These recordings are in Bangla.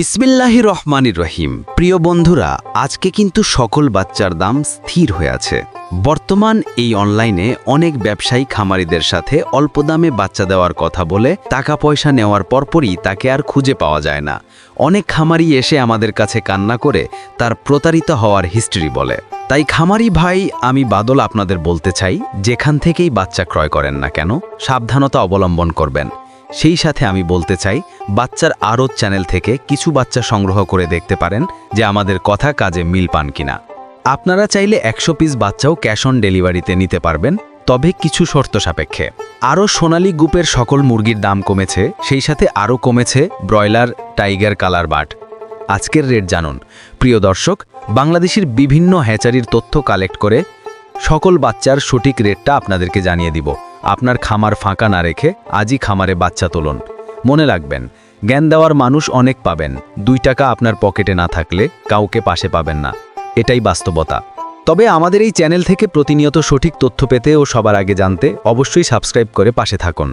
বিসমিল্লাহি রহমানির রহিম। প্রিয় বন্ধুরা, আজকে কিন্তু সকল বাচ্চার দাম স্থির হয়ে আছে। বর্তমান এই অনলাইনে অনেক ব্যবসায়ী খামারিদের সাথে অল্প দামে বাচ্চা দেওয়ার কথা বলে টাকা পয়সা নেওয়ার পরপরই তাকে আর খুঁজে পাওয়া যায় না। অনেক খামারি এসে আমাদের কাছে কান্না করে তার প্রতারিত হওয়ার হিস্ট্রি বলে। তাই খামারি ভাই, আমি বাদল আপনাদের বলতে চাই, যেখান থেকেই বাচ্চা ক্রয় করেন না কেন, সাবধানতা অবলম্বন করবেন। সেই সাথে আমি বলতে চাই, বাচ্চার আরও চ্যানেল থেকে কিছু বাচ্চা সংগ্রহ করে দেখতে পারেন যে আমাদের কথা কাজে মিল পান কিনা। আপনারা চাইলে একশো পিস বাচ্চাও ক্যাশ অন ডেলিভারিতে নিতে পারবেন, তবে কিছু শর্ত সাপেক্ষে। আরও সোনালী গ্রুপের সকল মুরগির দাম কমেছে, সেই সাথে আরও কমেছে ব্রয়লার, টাইগার কালার বাট। আজকের রেট জানুন। প্রিয় দর্শক, বাংলাদেশের বিভিন্ন হ্যাচারির তথ্য কালেক্ট করে সকল বাচ্চার সঠিক রেটটা আপনাদেরকে জানিয়ে দিব। আপনার খামার ফাঁকা না রেখে আজই খামারে বাচ্চা তোলন। মনে রাখবেন, জ্ঞান দেওয়ার মানুষ অনেক পাবেন, দুই টাকা আপনার পকেটে না থাকলে কাউকে পাশে পাবেন না। এটাই বাস্তবতা। তবে আমাদের এই চ্যানেল থেকে প্রতিনিয়ত সঠিক তথ্য পেতে ও সবার আগে জানতে অবশ্যই সাবস্ক্রাইব করে পাশে থাকুন।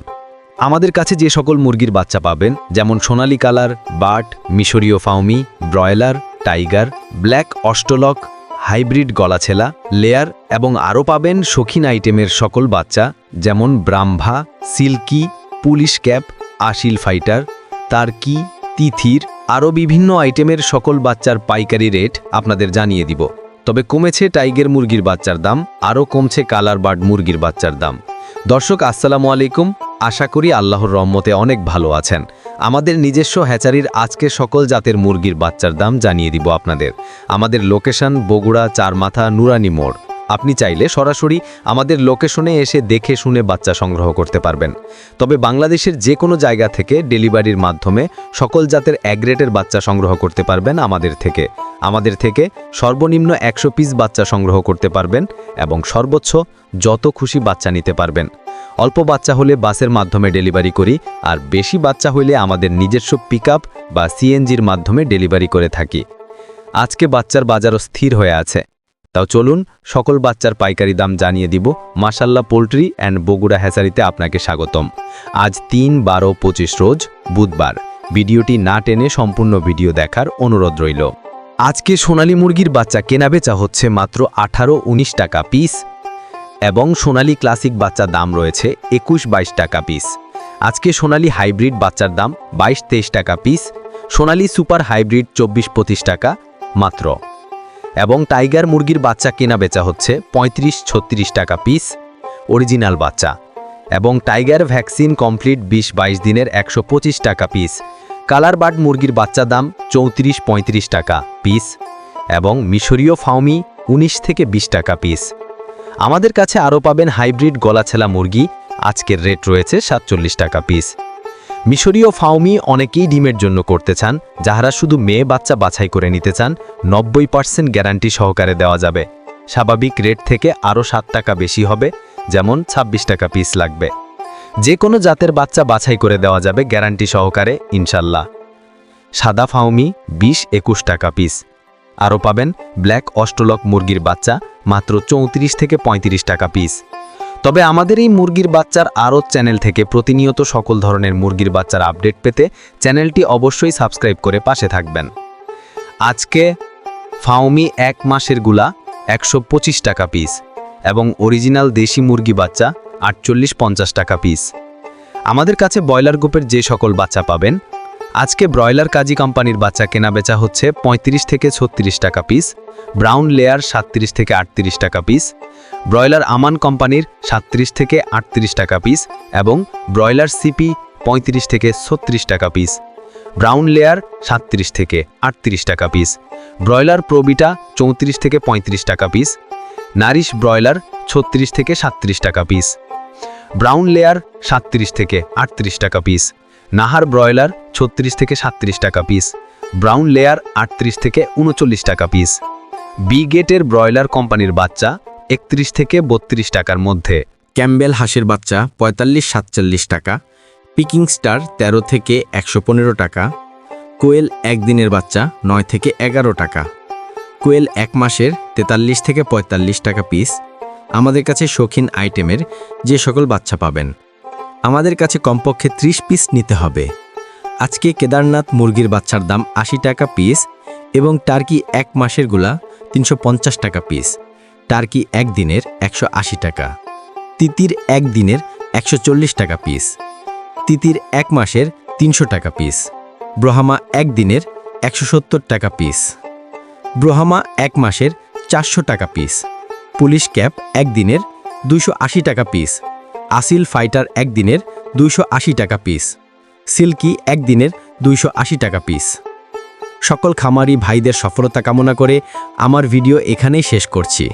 আমাদের কাছে যে সকল মুরগির বাচ্চা পাবেন, যেমন সোনালি কালার, বাট, মিশরীয় ফাউমি, ব্রয়লার, টাইগার, ব্ল্যাক অস্টলক হাইব্রিড গলাছেলা, লেয়ার এবং আরও পাবেন শৌখিন আইটেমের সকল বাচ্চা, যেমন Brahma, silky, police cap, Aseel fighter, turkey, তিথির, আরও বিভিন্ন আইটেমের সকল বাচ্চার পাইকারি রেট আপনাদের জানিয়ে দিব। তবে কমেছে টাইগার মুরগির বাচ্চার দাম, আরও কমছে কালার বার্ড মুরগির বাচ্চার দাম। দর্শক, আসসালামু আলাইকুম। আশা করি আল্লাহর রহমতে অনেক ভালো আছেন। আমাদের নিজস্ব হ্যাচারির আজকে সকল জাতের মুরগির বাচ্চার দাম জানিয়ে দিব আপনাদের। আমাদের লোকেশন বগুড়া চারমাথা নুরানি মোড়। আপনি চাইলে সরাসরি আমাদের লোকেশনে এসে দেখে শুনে বাচ্চা সংগ্রহ করতে পারবেন। তবে বাংলাদেশের যে কোনো জায়গা থেকে ডেলিভারির মাধ্যমে সকল জাতের অ্যাগ্রেটের বাচ্চা সংগ্রহ করতে পারবেন আমাদের থেকে। আমাদের থেকে সর্বনিম্ন একশো পিস বাচ্চা সংগ্রহ করতে পারবেন এবং সর্বোচ্চ যত খুশি বাচ্চা নিতে পারবেন। অল্প বাচ্চা হলে বাসের মাধ্যমে ডেলিভারি করি, আর বেশি বাচ্চা হলে আমাদের নিজস্ব পিক বা সিএনজির মাধ্যমে ডেলিভারি করে থাকি। আজকে বাচ্চার বাজারও স্থির হয়ে আছে। তাও চলুন, সকল বাচ্চার পাইকারি দাম জানিয়ে দিব। মাসাল্লা পোলট্রি অ্যান্ড বগুড়া হ্যাচারিতে আপনাকে স্বাগতম। আজ তিন, বারো, পঁচিশ রোজ বুধবার। ভিডিওটি না টেনে সম্পূর্ণ ভিডিও দেখার অনুরোধ রইল। আজকে সোনালী মুরগির বাচ্চা কেনা বেচা হচ্ছে মাত্র আঠারো, উনিশ টাকা পিস। এবং সোনালী ক্লাসিক বাচ্চার দাম রয়েছে একুশ বাইশ টাকা পিস। আজকে সোনালী হাইব্রিড বাচ্চার দাম বাইশ তেইশ টাকা পিস, সোনালী সুপার হাইব্রিড চব্বিশ পঁচিশ টাকা মাত্র। এবং টাইগার মুরগির বাচ্চা কেনা বেচা হচ্ছে পঁয়ত্রিশ ছত্রিশ টাকা পিস, অরিজিনাল বাচ্চা। এবং টাইগার ভ্যাকসিন কমপ্লিট বিশ বাইশ দিনের একশো পঁচিশ টাকা পিস, কালার বার্ড মুরগির বাচ্চা দাম চৌত্রিশ পঁয়ত্রিশ টাকা পিস, এবং মিশরীয় ফাউমি ১৯ থেকে ২০ টাকা পিস। আমাদের কাছে আরও পাবেন হাইব্রিড গলাছেলা মুরগি। আজকের রেট রয়েছে সাতচল্লিশ টাকা পিস মিশরীয় ফাউমি অনেকেই ডিমের জন্য করতে চান, যাহারা শুধু মেয়ে বাচ্চা বাছাই করে নিতে চান, নব্বই পার্সেন্ট গ্যারান্টি সহকারে দেওয়া যাবে। স্বাভাবিক রেট থেকে আরও সাত টাকা বেশি হবে, যেমন ২৬ টাকা পিস লাগবে। যে কোনো জাতের বাচ্চা বাছাই করে দেওয়া যাবে গ্যারান্টি সহকারে, ইনশাল্লাহ। সাদা ফাউমি বিশ একুশ টাকা পিস আরও পাবেন ব্ল্যাক অষ্টলক মুরগির বাচ্চা মাত্র চৌত্রিশ থেকে ৩৫ টাকা পিস। তবে আমাদের এই মুরগির বাচ্চার আরও চ্যানেল থেকে প্রতিনিয়ত সকল ধরনের মুরগির বাচ্চার আপডেট পেতে চ্যানেলটি অবশ্যই সাবস্ক্রাইব করে পাশে থাকবেন। আজকে ফাউমি এক মাসেরগুলা একশো পঁচিশ টাকা পিস এবং অরিজিনাল দেশি মুরগি বাচ্চা আটচল্লিশ পঞ্চাশ টাকা পিস। আমাদের কাছে ব্রয়লার গ্রুপের যে সকল বাচ্চা পাবেন আজকে ব্রয়লার কাজী কোম্পানির বাচ্চা কেনা বেচা হচ্ছে ৩৫ থেকে ছত্রিশ টাকা পিস ব্রাউন লেয়ার সাতত্রিশ থেকে আটত্রিশ টাকা পিস ব্রয়লার আমান কোম্পানির সাতত্রিশ থেকে আটত্রিশ টাকা পিস এবং ব্রয়লার সিপি ৩৫ থেকে ছত্রিশ টাকা পিস ব্রাউন লেয়ার সাতত্রিশ থেকে আটত্রিশ টাকা পিস ব্রয়লার প্রবিটা চৌত্রিশ থেকে ৩৫ টাকা পিস নারিশ ব্রয়লার ছত্রিশ থেকে সাতত্রিশ টাকা পিস ব্রাউন লেয়ার সাতত্রিশ থেকে আটত্রিশ টাকা পিস নাহার ব্রয়লার ছত্রিশ থেকে সাতত্রিশ টাকা পিস ব্রাউন লেয়ার আটত্রিশ থেকে উনচল্লিশ টাকা পিস বি গেটের ব্রয়লার কোম্পানির বাচ্চা একত্রিশ থেকে বত্রিশ টাকার মধ্যে, ক্যাম্বেল হাঁসের বাচ্চা পঁয়তাল্লিশ সাতচল্লিশ টাকা, পিকিং স্টার ১৩ থেকে একশো পনেরো টাকা, কোয়েল একদিনের বাচ্চা নয় থেকে এগারো টাকা, কোয়েল এক মাসের তেতাল্লিশ থেকে পঁয়তাল্লিশ টাকা পিস আমাদের কাছে শৌখিন আইটেমের যে সকল বাচ্চা পাবেন। আমাদের কাছে কমপক্ষে ৩০ পিস নিতে হবে। আজকে কেদারনাথ মুরগির বাচ্চার দাম আশি টাকা পিস এবং টার্কি এক মাসেরগুলা তিনশো পঞ্চাশ টাকা পিস টার্কি এক দিনের একশো টাকা, তিতির এক দিনের একশো টাকা পিস তিতির এক মাসের তিনশো টাকা পিস ব্রহামা এক দিনের একশো টাকা পিস ব্রহামা এক মাসের চারশো টাকা পিস পুলিশ ক্যাপ এক দিনের দুইশো আশি টাকা পিস আসিল ফাইটার একদিনের দুইশো আশি টাকা পিস, সিল্কি একদিনের দুইশো আশি টাকা পিস। সকল খামারি ভাইদের সফলতা কামনা করে আমার ভিডিও এখানেই শেষ করছি।